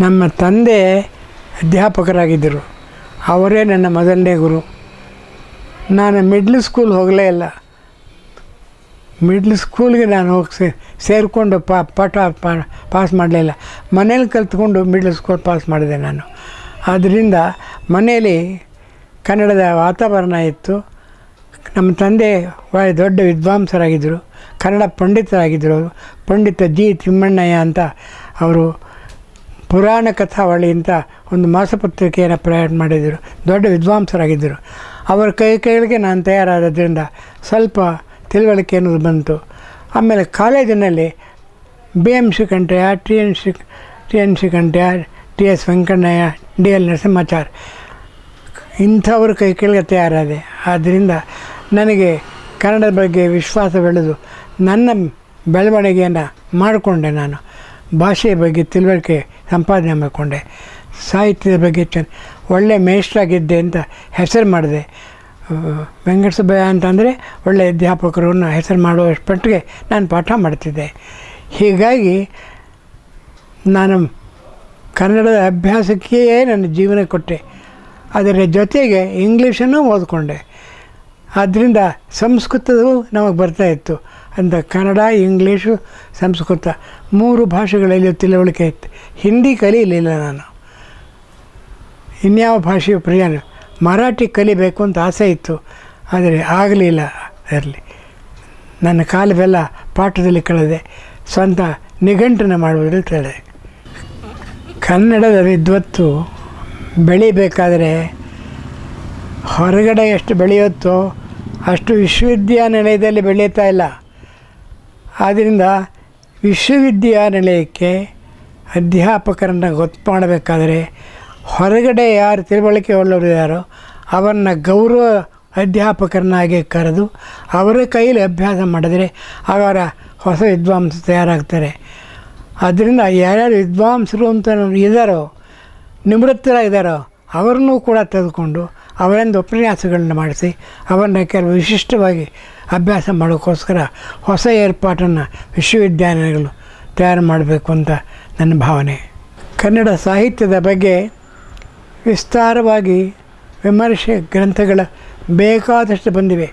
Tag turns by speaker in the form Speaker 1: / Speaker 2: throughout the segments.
Speaker 1: ನಮ್ಮ ತಂದೆ ಅಧ್ಯಾಪಕರಾಗಿದ್ದರು. ಅವರೇ ನನ್ನ ಮೊದಲನೇ ಗುರು. ನಾನು ಮಿಡ್ಲ್ ಸ್ಕೂಲ್ ಹೋಗಲೇ ಇಲ್ಲ. ಮಿಡ್ಲ್ ಸ್ಕೂಲ್ಗೆ ನಾನು ಹೋಗಿ ಸೇರಿಕೊಂಡು ಪಾ, ಪಾಠ ಪಾಸ್ ಮಾಡಲಿಲ್ಲ ಮನೇಲಿ ಕಲ್ತ್ಕೊಂಡು ಮಿಡ್ಲ್ ಸ್ಕೂಲ್ ಪಾಸ್ ಮಾಡಿದೆ ನಾನು. ಆದ್ದರಿಂದ ಮನೆಯಲ್ಲಿ ಕನ್ನಡದ ವಾತಾವರಣ ಇತ್ತು. ನಮ್ಮ ತಂದೆ ಭಾಳ ದೊಡ್ಡ ವಿದ್ವಾಂಸರಾಗಿದ್ದರು. ಕನ್ನಡ ಪಂಡಿತರಾಗಿದ್ದರು. ಪಂಡಿತ ಜಿ ತಿಮ್ಮಣ್ಣಯ್ಯ ಅಂತ ಅವರು ಪುರಾಣ ಕಥಾವಳಿ ಅಂತ ಒಂದು ಮಾಸಪತ್ರಿಕೆಯನ್ನು ಪ್ರಯಾಣ ಮಾಡಿದರು. ದೊಡ್ಡ ವಿದ್ವಾಂಸರಾಗಿದ್ದರು. ಅವರ ಕೈ ಕೈಗಳಿಗೆ ನಾನು ತಯಾರಾದದ್ರಿಂದ ಸ್ವಲ್ಪ ತಿಳುವಳಿಕೆ ಅನ್ನೋದು ಬಂತು. ಆಮೇಲೆ ಕಾಲೇಜಿನಲ್ಲಿ B M Srikantaiah Kantaiah T N C T N C Kantaiah T S Venkannaiah D L Narasimhachar ಇಂಥವ್ರ ಕೈ ಕೆಳಗೆ ತಯಾರಾದೆ. ಆದ್ದರಿಂದ ನನಗೆ ಕನ್ನಡದ ಬಗ್ಗೆ ವಿಶ್ವಾಸ ಬೆಳೆದು ನನ್ನ ಬೆಳವಣಿಗೆಯನ್ನು ಮಾಡಿಕೊಂಡೆ ನಾನು. ಭಾಷೆಯ ಬಗ್ಗೆ ತಿಳುವಳಿಕೆ ಸಂಪಾದನೆ ಮಾಡಿಕೊಂಡೆ. ಸಾಹಿತ್ಯದ ಬಗ್ಗೆ ಚೆನ್ನ ಒಳ್ಳೆಯ ಮೇಷ್ಟ್ರಾಗಿದ್ದೆ ಅಂತ ಹೆಸರು ಮಾಡಿದೆ. ವೆಂಕಟಸುಬ್ಬಯ್ಯ ಅಂತಂದರೆ ಒಳ್ಳೆಯ ಅಧ್ಯಾಪಕರನ್ನು ಹೆಸರು ಮಾಡುವಷ್ಟು ಮಟ್ಟಿಗೆ ನಾನು ಪಾಠ ಮಾಡ್ತಿದ್ದೆ. ಹೀಗಾಗಿ ನಾನು ಕನ್ನಡದ ಅಭ್ಯಾಸಕ್ಕೆ ನನ್ನ ಜೀವನ ಕೊಟ್ಟೆ. ಅದರ ಜೊತೆಗೆ ಇಂಗ್ಲೀಷನ್ನು ಓದ್ಕೊಂಡೆ. ಆದ್ದರಿಂದ ಸಂಸ್ಕೃತವು ನಮಗೆ ಬರ್ತಾಯಿತ್ತು ಅಂತ ಕನ್ನಡ, ಇಂಗ್ಲೀಷು, ಸಂಸ್ಕೃತ ಮೂರು ಭಾಷೆಗಳಲ್ಲಿ ತಿಳುವಳಿಕೆ ಇತ್ತು. ಹಿಂದಿ ಕಲೀಲಿಲ್ಲ ನಾನು. ಇನ್ಯಾವ ಭಾಷೆ ಪ್ರಿಯನ ಮರಾಠಿ ಕಲಿಬೇಕು ಅಂತ ಆಸೆ ಇತ್ತು. ಆದರೆ ಆಗಲಿಲ್ಲ ಅದರಲ್ಲಿ. ನನ್ನ ಕಾಲವೆಲ್ಲ ಪಾಠದಲ್ಲಿ ಕಳೆದೆ. ಸ್ವಂತ ನಿಘಂಟನ ಮಾಡುವುದರಲ್ಲಿ ಕಳೆದೆ. ಕನ್ನಡದ ವಿದ್ವತ್ತು ಬೆಳಿಬೇಕಾದರೆ ಹೊರಗಡೆ ಎಷ್ಟು ಬೆಳೆಯುತ್ತೋ ಅಷ್ಟು ವಿಶ್ವವಿದ್ಯಾನಿಲಯದಲ್ಲಿ ಬೆಳೀತಾ ಇಲ್ಲ. ಆದ್ದರಿಂದ ವಿಶ್ವವಿದ್ಯಾನಿಲಯಕ್ಕೆ ಅಧ್ಯಾಪಕರನ್ನು ಗೊತ್ತು ಮಾಡಬೇಕಾದರೆ ಹೊರಗಡೆ ಯಾರು ತಿಳುವಳಿಕೆ ಉಳ್ಳವರು ಯಾರೋ ಅವರನ್ನ ಗೌರವ ಅಧ್ಯಾಪಕರನ್ನಾಗಿ ಕರೆದು ಅವರ ಕೈಯಲ್ಲಿ ಅಭ್ಯಾಸ ಮಾಡಿದರೆ ಅವರ ಹೊಸ ವಿದ್ವಾಂಸ ತಯಾರಾಗ್ತಾರೆ. ಅದರಿಂದ ಯಾರ್ಯಾರು ವಿದ್ವಾಂಸರು ಅಂತ ಇದ್ದಾರೋ ನಿವೃತ್ತರಾಗಿದ್ದಾರೋ ಅವರನ್ನೂ ಕೂಡ ತೆಗೆದುಕೊಂಡು ಅವರಿಂದ ಉಪನ್ಯಾಸಗಳನ್ನ ಮಾಡಿಸಿ, ಅವರನ್ನ ಕೆಲವು ವಿಶಿಷ್ಟವಾಗಿ ಅಭ್ಯಾಸ ಮಾಡೋಕ್ಕೋಸ್ಕರ ಹೊಸ ಏರ್ಪಾಟನ್ನು ವಿಶ್ವವಿದ್ಯಾನಿಲಯಗಳು ತಯಾರು ಮಾಡಬೇಕು ಅಂತ ನನ್ನ ಭಾವನೆ. ಕನ್ನಡ ಸಾಹಿತ್ಯದ ಬಗ್ಗೆ ವಿಸ್ತಾರವಾಗಿ ವಿಮರ್ಶೆ ಗ್ರಂಥಗಳ ಬೇಕಾದಷ್ಟು ಬಂದಿವೆ.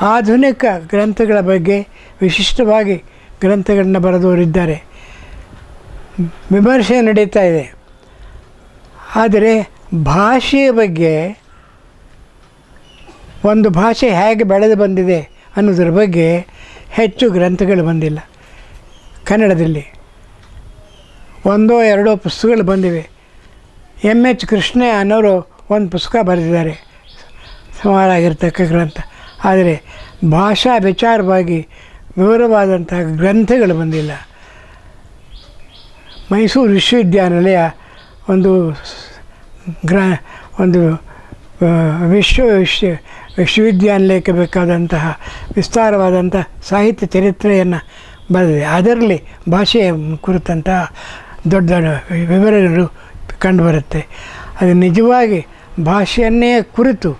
Speaker 1: ಆಧುನಿಕ ಗ್ರಂಥಗಳ ಬಗ್ಗೆ ವಿಶಿಷ್ಟವಾಗಿ ಗ್ರಂಥಗಳನ್ನ ಬರೆದವರಿದ್ದಾರೆ. ವಿಮರ್ಶೆ ನಡೀತಾ ಇದೆ. ಆದರೆ ಭಾಷೆಯ ಬಗ್ಗೆ ಒಂದು ಭಾಷೆ ಹೇಗೆ ಬೆಳೆದು ಬಂದಿದೆ ಅನ್ನೋದ್ರ ಬಗ್ಗೆ ಹೆಚ್ಚು ಗ್ರಂಥಗಳು ಬಂದಿಲ್ಲ. ಕನ್ನಡದಲ್ಲಿ ಒಂದೋ ಎರಡೋ ಪುಸ್ತಕಗಳು ಬಂದಿವೆ. ಎಂ ಎಚ್ ಕೃಷ್ಣ ಅನ್ನೋರು ಒಂದು ಪುಸ್ತಕ ಬರೆದಿದ್ದಾರೆ. ಸುಮಾರಾಗಿರ್ತಕ್ಕ ಗ್ರಂಥ. ಆದರೆ ಭಾಷಾ ವಿಚಾರವಾಗಿ ವಿವರವಾದಂಥ ಗ್ರಂಥಗಳು ಬಂದಿಲ್ಲ. ಮೈಸೂರು ವಿಶ್ವವಿದ್ಯಾನಿಲಯ ಒಂದು ಗ್ರ ಒಂದು ವಿಶ್ವ ವಿಶ್ವ ವಿಶ್ವವಿದ್ಯಾನಿಲಯಕ್ಕೆ ಬೇಕಾದಂತಹ ವಿಸ್ತಾರವಾದಂಥ ಸಾಹಿತ್ಯ ಚರಿತ್ರೆಯನ್ನು ಬರೆದಿದೆ. ಅದರಲ್ಲಿ ಭಾಷೆಯ ಕುರಿತಂತಹ ದೊಡ್ಡ ದೊಡ್ಡ ವಿವರಗಳು ಕಂಡುಬರುತ್ತೆ. ಅದು ನಿಜವಾಗಿ ಭಾಷೆಯನ್ನೇ ಕುರಿತು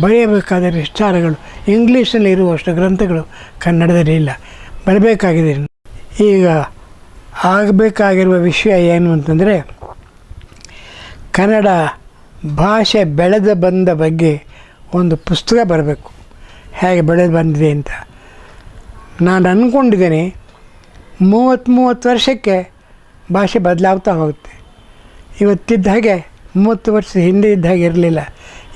Speaker 1: ಬರೆಯಬೇಕಾದ ವಿಚಾರಗಳು ಇಂಗ್ಲೀಷಲ್ಲಿ ಇರುವಷ್ಟು ಗ್ರಂಥಗಳು ಕನ್ನಡದಲ್ಲಿ ಇಲ್ಲ. ಬರಬೇಕಾಗಿದೆ. ಈಗ ಆಗಬೇಕಾಗಿರುವ ವಿಷಯ ಏನು ಅಂತಂದರೆ, ಕನ್ನಡ ಭಾಷೆ ಬೆಳೆದು ಬಂದ ಬಗ್ಗೆ ಒಂದು ಪುಸ್ತಕ ಬರಬೇಕು. ಹೇಗೆ ಬೆಳೆದು ಬಂದಿದೆ ಅಂತ. ನಾನು ಅಂದ್ಕೊಂಡಿದ್ದೇನೆ ಮೂವತ್ತು ಮೂವತ್ತು ವರ್ಷಕ್ಕೆ ಭಾಷೆ ಬದಲಾಗ್ತಾ ಹೋಗುತ್ತೆ. ಇವತ್ತಿದ್ದ ಹಾಗೆ ಮೂವತ್ತು ವರ್ಷ ಹಿಂದೆ ಇದ್ದ ಹಾಗೆ ಇರಲಿಲ್ಲ.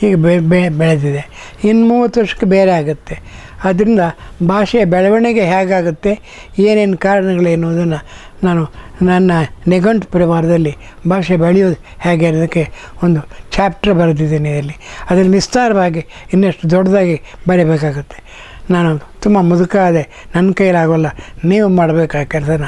Speaker 1: ಈಗ ಬೆ, ಬೆಳೆದಿದೆ. ಇನ್ನು ಮೂವತ್ತು ವರ್ಷಕ್ಕೆ ಬೇರೆ ಆಗುತ್ತೆ. ಅದರಿಂದ ಭಾಷೆಯ ಬೆಳವಣಿಗೆ ಹೇಗಾಗುತ್ತೆ, ಏನೇನು ಕಾರಣಗಳು ಎನ್ನುವುದನ್ನು ನಾನು ನನ್ನ ನಿಘಂಟು ಪರಿವಾರದಲ್ಲಿ ಭಾಷೆ ಬೆಳೆಯೋದು ಹೇಗೆ ಅನ್ನೋದಕ್ಕೆ ಒಂದು ಚಾಪ್ಟರ್ ಬರೆದಿದ್ದೇನೆ ಇದರಲ್ಲಿ. ಅದರಲ್ಲಿ ನಿಸ್ತಾರವಾಗಿ ಇನ್ನಷ್ಟು ದೊಡ್ಡದಾಗಿ ಬರೀಬೇಕಾಗುತ್ತೆ. ನಾನು ತುಂಬ ಮುದುಕಾದೆ ನನ್ನ ಕೈಲಾಗೋಲ್ಲ, ನೀವು ಮಾಡಬೇಕಾದ ಕೆಲಸನ